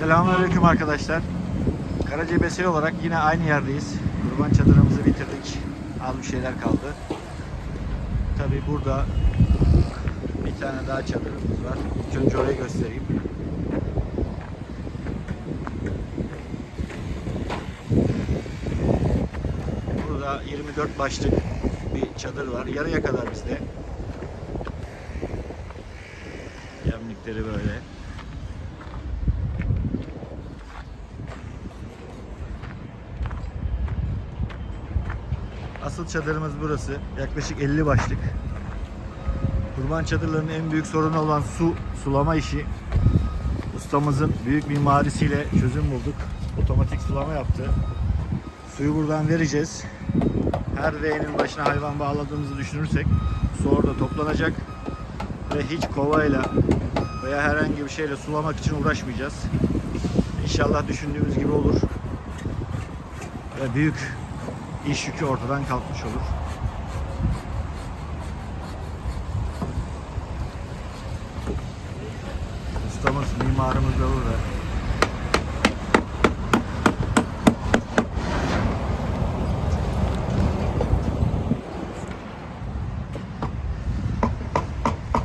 Selamünaleyküm arkadaşlar. Karacabesi olarak yine aynı yerdeyiz. Kurban çadırımızı bitirdik. Az bir şeyler kaldı. Tabi burada bir tane daha çadırımız var. İlk önce orayı göstereyim. Burada 24 başlık bir çadır var. Yarıya kadar bizde. Yemlikleri böyle. Asıl çadırımız burası. Yaklaşık 50 başlık. Kurban çadırlarının en büyük sorunu olan su, sulama işi. Ustamızın büyük mimarisiyle çözüm bulduk. Otomatik sulama yaptı. Suyu buradan vereceğiz. Her reğenin başına hayvan bağladığımızı düşünürsek su orada toplanacak ve hiç kovayla veya herhangi bir şeyle sulamak için uğraşmayacağız. İnşallah düşündüğümüz gibi olur. Ve büyük iş yükü ortadan kalkmış olur. Ustamız, mimarımız da burada.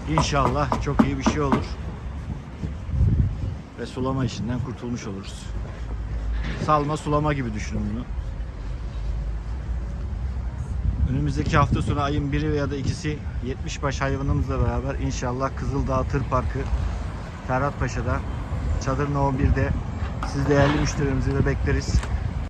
İnşallah çok iyi bir şey olur. Ve sulama işinden kurtulmuş oluruz. Salma sulama gibi düşünün bunu. Önümüzdeki hafta sonu ayın biri veya da ikisi 70 baş hayvanımızla beraber inşallah Kızıldağ Tır Parkı Ferhat Paşa'da Çadır No 1'de siz değerli müşterimizi de bekleriz.